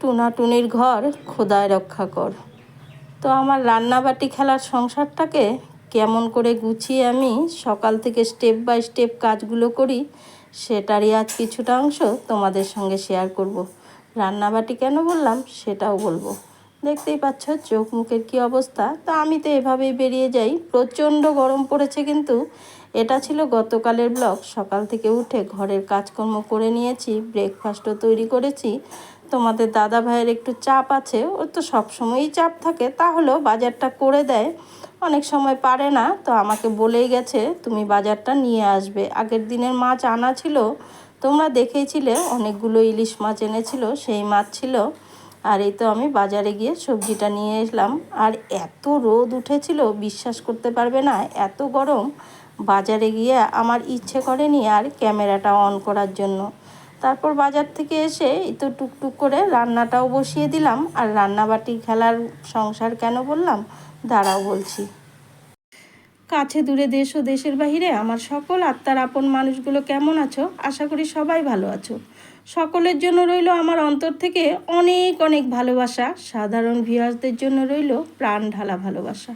টুনাটুনির ঘর খোদায় রক্ষা কর। তো আমার রান্নাবাটি খেলার সংসারটাকে কেমন করে গুছিয়ে আমি সকাল থেকে স্টেপ বাই স্টেপ কাজগুলো করি, সেটারই আজ কিছুটা অংশ তোমাদের সঙ্গে শেয়ার করব। রান্নাবাটি কেন বললাম সেটাও বলব। দেখতেই পাচ্ছ চোখ মুখের কী অবস্থা। তো আমি তো এভাবেই বেরিয়ে যাই। প্রচণ্ড গরম পড়েছে কিন্তু এটা ছিল গতকালের ব্লগ। সকাল থেকে উঠে ঘরের কাজকর্ম করে নিয়েছি ব্রেকফাস্টও তৈরি করেছি। তোমাদের দাদা ভাইয়ের একটু চাপ আছে, ওর তো সবসময়ই চাপ থাকে, তাহলেও বাজারটা করে দেয়। অনেক সময় পারে না, তো আমাকে বলেই গেছে, তুমি বাজারটা নিয়ে আসবে। আগের দিনের মাছ আনা ছিল, তোমরা দেখেইছিলে অনেকগুলো ইলিশ মাছ এনেছিল, সেই মাছ ছিল। আর এই তো আমি বাজারে গিয়ে সবজিটা নিয়ে এসলাম আর এত রোদ উঠেছিল, বিশ্বাস করতে পারবে না, এত গরম। বাজারে গিয়ে আমার ইচ্ছে করেনি আর ক্যামেরাটা অন করার জন্য। তারপর বাজার থেকে এসে তো টুকটুক করে রান্নাটাও বসিয়ে দিলাম। আর রান্নাবাটি খেলার সংসার কেন বললাম? দাঁড়াও বলছি। কাছে দূরে দেশ ও দেশের বাহিরে আমার সকল আত্মার আপন মানুষগুলো কেমন আছো? আশা করি সবাই ভালো আছো। সকলের জন্য রইল আমার অন্তর থেকে অনেক অনেক ভালোবাসা। সাধারণ ভিউয়ার্সদের জন্য রইল প্রাণ ঢালা ভালোবাসা।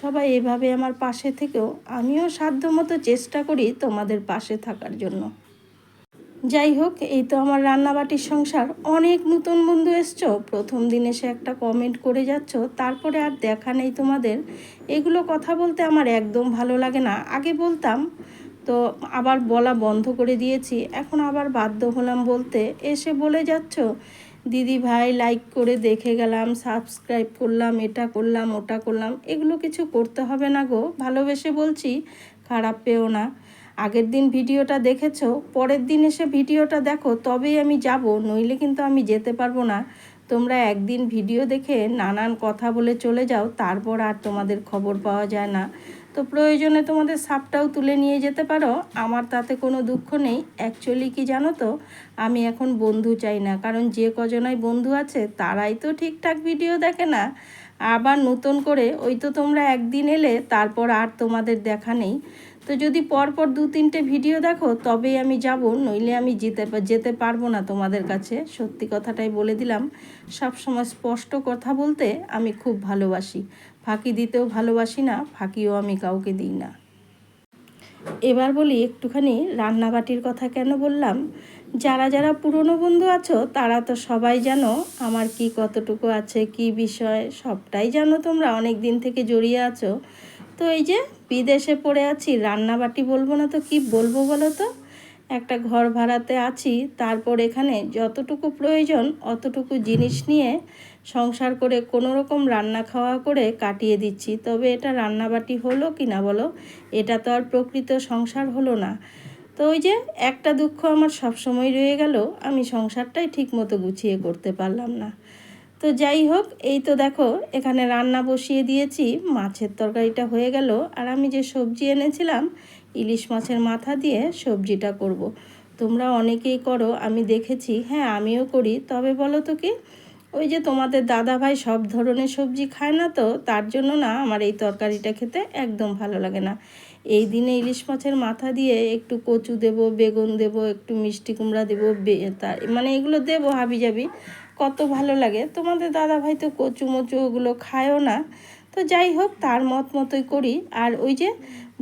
সবাই এভাবে আমার পাশে থেকেও আমিও সাধ্যমতো চেষ্টা করি তোমাদের পাশে থাকার জন্য। যাই হোক, এই তো আমার রান্নাবাটির সংসার। অনেক নতুন বন্ধু এসছো। প্রথম দিন এসে একটা কমেন্ট করে যাচ্ছ। তারপরে আর দেখা নেই তোমাদের। এগুলো কথা বলতে আমার একদম ভালো লাগে না। আগে বলতাম, তো আবার বলা বন্ধ করে দিয়েছি। এখন আবার বাধ্য হলাম বলতে। এসে বলে যাচ্ছ, দিদি ভাই লাইক করে দেখে গেলাম সাবস্ক্রাইব করলাম, এটা করলাম, ওটা করলাম। এগুলো কিছু করতে হবে না গো। ভালোবেসে বলছি, খারাপ পেও না। আগের দিন ভিডিওটা দেখেছ, পরের দিন এসে ভিডিওটা দেখো, তবেই আমি যাব, নইলে কিন্তু আমি যেতে পারব না। তোমরা একদিন ভিডিও দেখে নানান কথা বলে চলে যাও, তারপর আর তোমাদের খবর পাওয়া যায় না। তো প্রয়োজনে তোমাদের সাপটাও তুলে নিয়ে যেতে পারো, আমার তাতে কোনো দুঃখ নেই। অ্যাকচুয়ালি কি জানো তো, আমি এখন বন্ধু চাই না, কারণ যে কজনাই বন্ধু আছে, তারাই তো ঠিকঠাক ভিডিও দেখে না। আবার নতুন করে, ওই তো তোমরা একদিন এলে, তারপর আর তোমাদের দেখা নেই। তো যদি পরপর দু, তিনটে ভিডিও দেখো, তবেই আমি যাব, নইলে আমি যেতে যেতে পারব না তোমাদের কাছে। সত্যি কথাটাই বলে দিলাম। সব সময় স্পষ্ট কথা বলতে আমি খুব ভালোবাসি। ফাঁকি দিতেও ভালোবাসি না, ফাঁকিও আমি কাউকে দিই না। এবার বলি, একটুখানি রান্নাবাটির কথা কেন বললাম? যারা যারা পুরনো বন্ধু আছো, তারা তো সবাই জানো আমার কি কতটুকু আছে, কি বিষয়, সবটাই জানো তোমরা, অনেক দিন থেকে জড়িয়ে আছো। তো এই যে বিদেশে পড়ে আছি, রান্নাবাটি বলব না তো, কি বলব বলো তো? একটা ঘর ভাড়াতে আছি, তারপর এখানে যতটুকু প্রয়োজন, অতটুকু জিনিস নিয়ে সংসার করে কোনো রকম রান্না খাওয়া করে কাটিয়ে দিচ্ছি। তবে এটা রান্নাবাটি হলো কি না বলো? এটা তো আর প্রকৃত সংসার হলো না। তো ওই যে একটা দুঃখ আমার সবসময় রয়ে গেল, আমি সংসারটাই ঠিক মতো গুছিয়ে করতে পারলাম না। তো যাই হোক, এই তো দেখো, এখানে রান্না বসিয়ে দিয়েছি। মাছের তরকারিটা হয়ে গেল। আর আমি যে সবজি এনেছিলাম, ইলিশ মাছের মাথা দিয়ে সবজিটা করব। তোমরা অনেকেই করো, আমি দেখেছি। হ্যাঁ আমিও করি। তবে বলো তো কি, ওই যে তোমাদের দাদা ভাই সব ধরনের সবজি খায় না তো, তার জন্য না আমার এই তরকারিটা খেতে একদম ভালো লাগে না। এই দিনে ইলিশ মাছের মাথা দিয়ে একটু কচু দেব, বেগুন দেব, একটু মিষ্টি কুমড়া দেবো তার মানে এগুলো দেবো হাবি যাবি কত ভালো লাগে। তোমাদের দাদা ভাই তো কচু মচু ওগুলো খায়ও না। তো যাই হোক, তার মত মতোই করি। আর ওই যে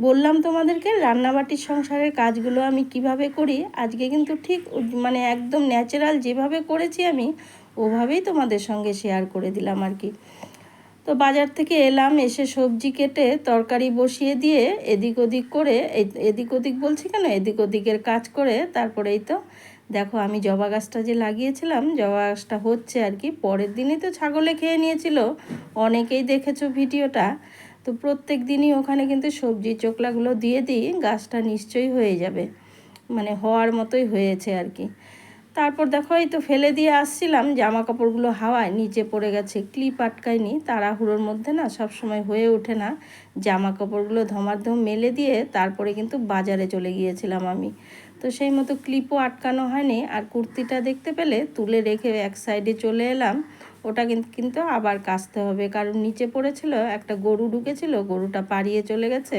বললাম তোমাদেরকে, রান্নাবাটির সংসারের কাজগুলো আমি কীভাবে করি, আজকে কিন্তু ঠিক মানে একদম ন্যাচারাল যেভাবে করেছি আমি, ওভাবেই তোমাদের সঙ্গে শেয়ার করে দিলাম আর কি। তো বাজার থেকে এলাম, এসে সবজি কেটে তরকারি বসিয়ে দিয়ে এদিক ওদিক করে এদিক ওদিক বলছি কেন? এদিক ওদিকের কাজ করে, তারপরেই তো দেখো, আমি জবা গাছটা যে লাগিয়েছিলাম, জবা গাছটা হচ্ছে আর কি, পরের দিনই তো ছাগলে খেয়ে নিয়েছিল। অনেকেই দেখেছ ভিডিওটা। তো প্রত্যেক দিনই ওখানে কিন্তু সবজি চোকলাগুলো দিয়ে দিই, গাছটা নিশ্চয়ই হয়ে যাবে। মানে হওয়ার মতোই হয়েছে আর কি। তারপর দেখো, এই তো ফেলে দিয়ে আসছিলাম জামা কাপড়গুলো হাওয়ায় নিচে পড়ে গেছে, ক্লিপ আটকায়নি, তাড়াহুড়োর মধ্যে না সব সময় হয়ে ওঠে না। জামা কাপড়গুলো ধমাধম মেলে দিয়ে তারপরে কিন্তু বাজারে চলে গিয়েছিলাম আমি। তো সেই মতো ক্লিপও আটকানো হয়নি। আর কুর্তিটা দেখতে পেলে তুলে রেখে এক সাইডে চলে এলাম। ওটা কিন্তু কিন্তু আবার কাচতে হবে। কারণ নিচে পড়েছিল, একটা গরু ঢুকেছিল, গরুটা পাড়িয়ে চলে গেছে।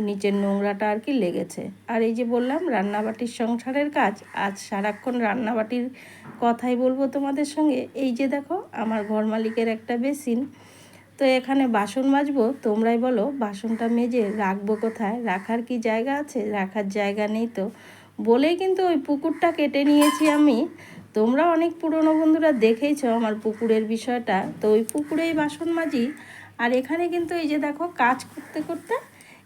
নিচের নোংরাটা আর কি লেগেছে। আর এই যে বললাম, রান্নাবাটির সংসারের কাজ, আজ সারাক্ষণ রান্নাবাটির কথাই বলব তোমাদের সঙ্গে। এই যে দেখো, আমার ঘর মালিকের একটা বেসিন। তো এখানে বাসন মাজবো, তোমরাই বলো, বাসনটা মেজে রাখব কোথায়? রাখার কি জায়গা আছে? রাখার জায়গা নেই তো। বলেই কিন্তু ওই পুকুরটা কেটে নিয়েছি আমি। তোমরা অনেক পুরনো বন্ধুরা দেখেইছো আমার পুকুরের বিষয়টা। তো ওই পুকুরেই বাসন মাজি। আর এখানে কিন্তু এই যে দেখো কাজ করতে করতে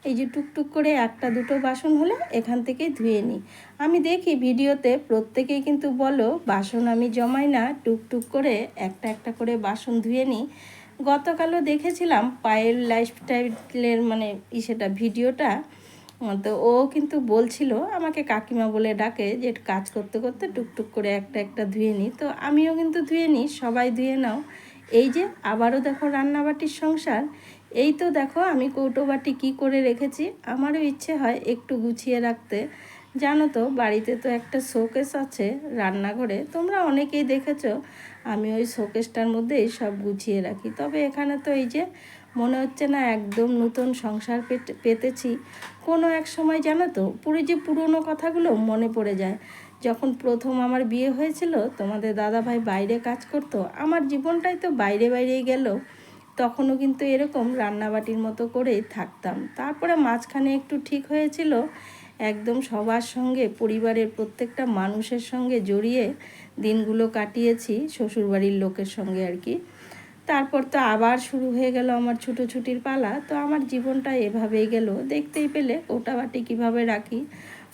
এই যে টুকটুক করে একটা দুটো বাসন হলে এখান থেকেই ধুয়ে নিই। আমি দেখি ভিডিওতে প্রত্যেকেই কিন্তু বলো বাসন আমি জমাই না, টুকটুক করে একটা একটা করে বাসন ধুয়ে নিই। গতকালও দেখেছিলাম পায়েল লাইফস্টাইলের মানে ইসেটা ভিডিওটা। তো ও কিন্তু বলছিল, আমাকে কাকিমা বলে ডাকে যে কাজ করতে করতে টুকটুক করে একটা একটা ধুয়ে নিই। তো আমিও কিন্তু ধুয়ে নিই, সবাই ধুয়ে নাও। এই যে, আবারও দেখো রান্নাবাটির সংসার। এই তো দেখো আমি কৌটো বাটি কী করে রেখেছি। আমারও ইচ্ছে হয় একটু গুছিয়ে রাখতে। জানো তো, বাড়িতে তো একটা শোকেস আছে রান্নাঘরে। তোমরা অনেকেই দেখেছ আমি ওই শোকেসটার মধ্যেই সব গুছিয়ে রাখি। তবে এখানে তো এই যে মনে হচ্ছে না একদম নতুন সংসার পেতে- পেতেছি। কোনো এক সময় জানো তো, পুরো যে পুরনো কথাগুলো মনে পড়ে যায়। যখন প্রথম আমার বিয়ে হয়েছিল, তোমাদের দাদাভাই বাইরে কাজ করতো, আমার জীবনটাই তো বাইরে বাইরেই গেল। তখনও কিন্তু এরকম রান্নাবাটির মতো করেই থাকতাম। তারপরে মাঝখানে একটু ঠিক হয়েছিল একদম সবার সঙ্গে, পরিবারের প্রত্যেকটা মানুষের সঙ্গে জড়িয়ে দিনগুলো কাটিয়েছি, শ্বশুরবাড়ির লোকের সঙ্গে আর কি। তারপর তো আবার শুরু হয়ে গেল আমার ছুটোছুটির পালা। তো আমার জীবনটা এভাবেই গেল। দেখতেই পেলে কোটাবাটি কীভাবে রাখি,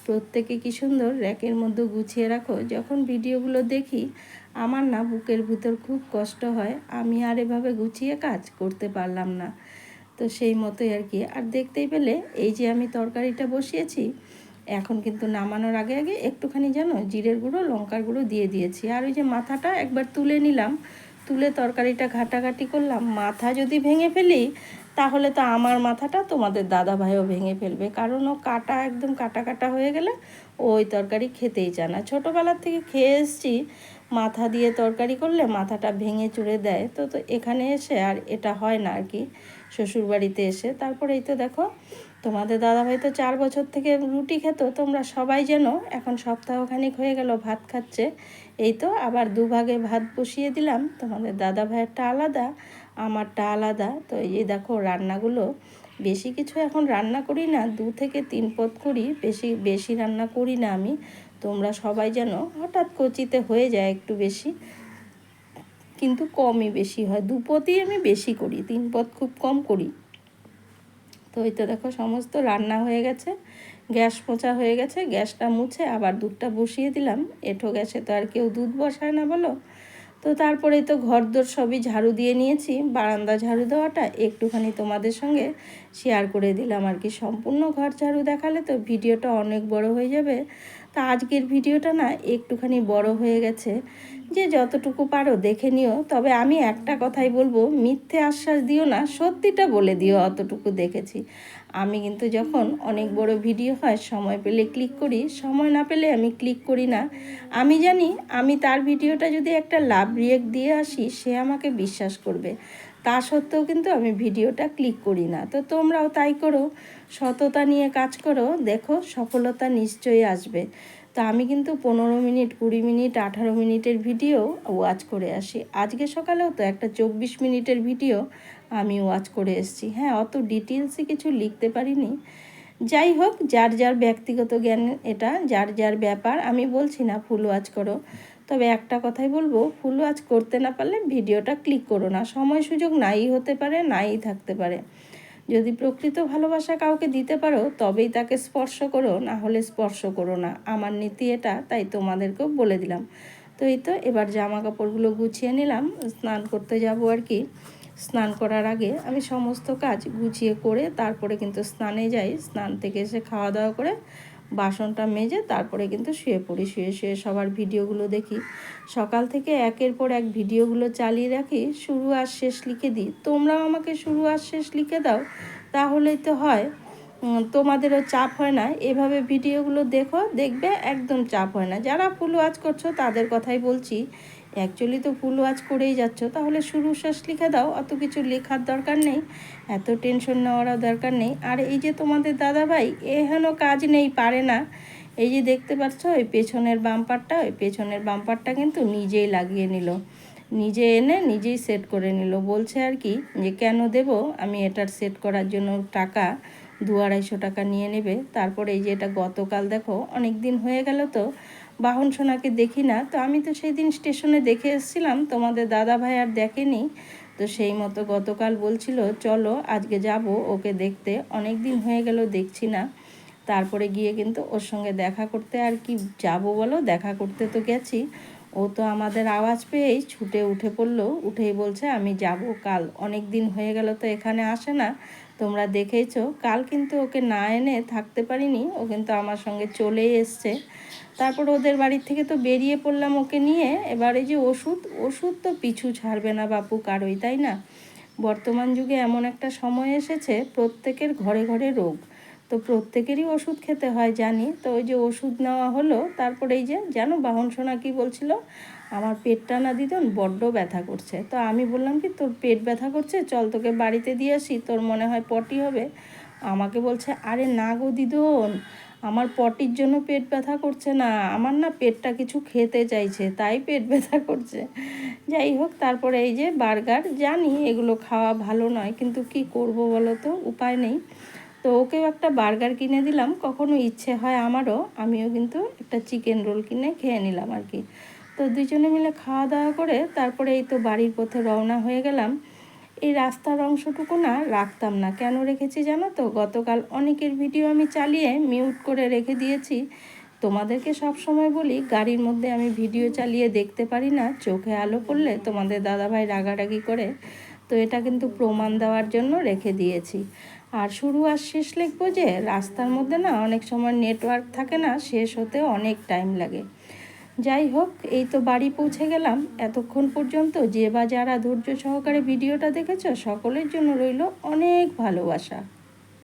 প্রত্যেকে কি সুন্দর, র্যাকের মধ্যে গুছিয়ে রাখো। যখন ভিডিওগুলো দেখি, আমার না বুকের ভিতর খুব কষ্ট হয়। আমি আর এভাবে গুছিয়ে কাজ করতে পারলাম না। তো সেই মতোই আর কি। আর দেখতেই পেলে এই যে আমি তরকারিটা বসিয়েছি, এখন কিন্তু নামানোর আগে আগে একটুখানি জানো জিরের গুঁড়ো, লঙ্কার গুঁড়ো দিয়ে দিয়েছি। আর ওই যে মাথাটা একবার তুলে নিলাম, তুলে তরকারিটা ঘাটাঘাটি করলাম, মাথা যদি ভেঙে ফেলি তাহলে তো আমার মাথাটা তোমাদের দাদা ভাইও ভেঙে ফেলবে। কারণ ও কাটা একদম কাটা কাটা হয়ে গেলে ওই তরকারি খেতেই চায় না। ছোটোবেলার থেকে খেয়ে এসছি, মাথা দিয়ে তরকারি করলে মাথাটা ভেঙে চুড়ে দেয়। তো তো এখানে এসে আর এটা হয় না আর কি, শ্বশুরবাড়িতে এসে। তারপরে এই তো দেখো, তোমাদের দাদাভাই তো চার বছর থেকে রুটি খেত, তোমরা সবাই যেন এখন সপ্তাহখানিক হয়ে গেল, ভাত খাচ্ছে। এই তো আবার দুভাগে ভাত বসিয়ে দিলাম। তোমাদের দাদা ভাইয়েরটা আলাদা আমারটা আলাদা। তো এই দেখো রান্নাগুলো, বেশি কিছু এখন রান্না করি না, দু থেকে তিন পদ করি, বেশি বেশি রান্না করি না আমি। তোমরা সবাই যেন হঠাৎ কচিতে হয়ে যায় একটু বেশি, কিন্তু কমই বেশি হয়। দু পদই আমি বেশি করি, তিন পদ খুব কম করি। তো এই তো দেখো সমস্ত রান্না হয়ে গেছে, গ্যাস মোছা হয়ে গেছে, গ্যাসটা মুছে আবার দুধটা বসিয়ে দিলাম। এঠো গ্যাসে তো আর কেউ দুধ বসায় না বলো। তো তারপরে তো ঘর দোর সবই ঝাড়ু দিয়ে নিয়েছি, বারান্দা ঝাড়ু দেওয়াটা একটুখানি তোমাদের সঙ্গে শেয়ার করে দিলাম আর কি। সম্পূর্ণ ঘর ঝাড়ু দেখালে তো ভিডিওটা অনেক বড় হয়ে যাবে। তা আজকের ভিডিওটা না একটুখানি বড় হয়ে গেছে। যে যতটুকু পারো দেখে নিও। তবে আমি একটা কথাই বলব, মিথ্যে আশ্বাস দিও না, সত্যিটা বলে দিও অতটুকু দেখেছি। আমি কিন্তু যখন অনেক বড় ভিডিও হয়, সময় পেলে ক্লিক করি, সময় না পেলে আমি ক্লিক করি না। আমি জানি আমি তার ভিডিওটা যদি একটা লাভ রিয়েক্ট দিয়ে আসি, সে আমাকে বিশ্বাস করবে। তা সত্ত্বেও কিন্তু আমি ভিডিওটা ক্লিক করি না। তো তোমরাও তাই করো, সততা নিয়ে কাজ করো, দেখো সফলতা নিশ্চয়ই আসবে। তা আমি কিন্তু পনেরো মিনিট, কুড়ি মিনিট, আঠারো মিনিটের ভিডিও ওয়াচ করে আসি। আজকে সকালেও তো একটা চব্বিশ মিনিটের ভিডিও আমি ওয়াচ করে এসেছি। হ্যাঁ অত ডিটেলসে কিছু লিখতে পারিনি। যাই হোক, যার যার ব্যক্তিগত জ্ঞান এটা, যার যার ব্যাপার, আমি বলছি না ফুল ওয়াচ করো। তবে একটা কথাই বলব ফুল ওয়াচ করতে না পারলে ভিডিওটা ক্লিক করো না। সময় সুযোগ নাই হতে পারে, নাই থাকতে পারে। যদি প্রকৃত ভালোবাসা কাউকে দিতে পারো, তবেই তাকে স্পর্শ করো, না হলে স্পর্শ করো না। আমার নীতি এটা, তাই তোমাদেরকেও বলে দিলাম। তো এই তো, এবার জামা কাপড়গুলো গুছিয়ে নিলাম, স্নান করতে যাব আর কি। স্নান করার আগে আমি সমস্ত কাজ গুছিয়ে করে তারপরে কিন্তু স্নানে যাই, স্নান থেকে এসে খাওয়া দাওয়া করে বাসনটা মেজে তারপরে কিন্তু শুয়ে পড়ি। শুয়ে শুয়ে সবার ভিডিওগুলো দেখি। সকাল থেকে একের পর এক ভিডিওগুলো চালিয়ে রাখি। শুরু আর শেষ লিখে দিই। তোমরাও আমাকে শুরু আর শেষ লিখে দাও। তাহলেই তো হয়। তোমাদেরও চাপ হয় না। এভাবে ভিডিওগুলো দেখো, দেখবে একদম চাপ হয় না। যারা ফুল ওয়াচ করছ তাদের কথাই বলছি। অ্যাকচুয়ালি তো ফুল আজ করেই যাচ্ছ, তাহলে শুরু শেষ লিখে দাও, অত কিছু লেখার দরকার নেই, এত টেনশন নেওয়ারও দরকার নেই। আর এই যে তোমাদের দাদা দাদাভাই এহেন কাজ নেই, পারে না। এই যে দেখতে পাচ্ছ ওই পেছনের বাম্পারটা ওই পেছনের বাম্পারটা কিন্তু নিজেই লাগিয়ে নিল। নিজে এনে নিজেই সেট করে নিল। বলছে আর কি যে, কেন দেব? আমি এটার সেট করার জন্য টাকা, দু আড়াইশো টাকা নিয়ে নেবে। তারপরে এই যে এটা গতকাল দেখো অনেক দিন হয়ে গেল তো বাহন সোনাকে দেখি না, তো আমি তো সেই দিন স্টেশনে দেখে এসেছিলাম, তোমাদের দাদা ভাই আর দেখেনি। তো সেই মতো গতকাল বলছিল, চলো, আজকে যাব ওকে দেখতে। অনেক দিন হয়ে গেল, দেখছি না। তারপরে গিয়ে কিন্তু ওর সঙ্গে দেখা করতে আর কি যাব বলো, দেখা করতে তো গেছি। ও তো আমাদের আওয়াজ পেয়েই ছুটে উঠে পড়ল, উঠেই বলছে, আমি যাব কাল। অনেক দিন হয়ে গেল তো এখানে আসে না। তোমরা দেখেইছো কাল কিন্তু ওকে না এনে থাকতে পারিনি। ও কিন্তু আমার সঙ্গে চলেই এসছে। তারপর ওদের বাড়ির থেকে তো বেরিয়ে পড়লাম ওকে নিয়ে। এবার এই যে ওষুধ ওষুধ তো পিছু ছাড়বে না বাপু কারোই, তাই না? বর্তমান যুগে এমন একটা সময় এসেছে, প্রত্যেকের ঘরে ঘরে রোগ। তো প্রত্যেকেরই ওষুধ খেতে হয়, জানি। তো ওই যে ওষুধ নেওয়া হলো, তারপরে এই যে, জানো বাহন সোনা কী বলছিল? আমার পেটটা না দিদন বড্ড ব্যথা করছে। তো আমি বললাম কি, তোর পেট ব্যথা করছে? চল তোকে বাড়িতে দিয়ে আসি, তোর মনে হয় পটি হবে? আমাকে বলছে, আরে না গো দিদন, আমার পটির জন্য পেট ব্যথা করছে না, আমার না পেটটা কিছু খেতে চাইছে, তাই পেট ব্যথা করছে। যাই হোক, তারপরে এই যে বার্গার, জানি এগুলো খাওয়া ভালো নয়, কিন্তু কি করব বলো তো, উপায় নেই। তো ওকেও একটা বার্গার কিনে দিলাম, কখনো ইচ্ছে হয় আমারও, আমিও কিন্তু একটা চিকেন রোল কিনে খেয়ে নিলাম আর কি। তো দুজনে মিলে খাওয়া দাওয়া করে তারপরে এই তো বাড়ির পথে রওনা হয়ে গেলাম। এই রাস্তার অংশটুকু না রাখতাম না। কেন রেখেছি জানো তো? গতকাল অনেকের ভিডিও আমি চালিয়ে মিউট করে রেখে দিয়েছি। তোমাদেরকে সব সময় বলি, গাড়ির মধ্যে আমি ভিডিও চালিয়ে দেখতে পারি না। চোখে আলো পড়লে তোমাদের দাদাভাই রাগারাগি করে। তো এটা কিন্তু প্রমাণ দেওয়ার জন্য রেখে দিয়েছি। আর শুরু আর শেষ লিখব যে, রাস্তার মধ্যে না অনেক সময় নেটওয়ার্ক থাকে না, শেষ হতে অনেক টাইম লাগে। যাই হোক, এই তো বাড়ি পৌঁছে গেলাম। এতক্ষণ পর্যন্ত যে বা যারা ধৈর্য সহকারে ভিডিওটা দেখেছ, সকলের জন্য রইল অনেক ভালোবাসা।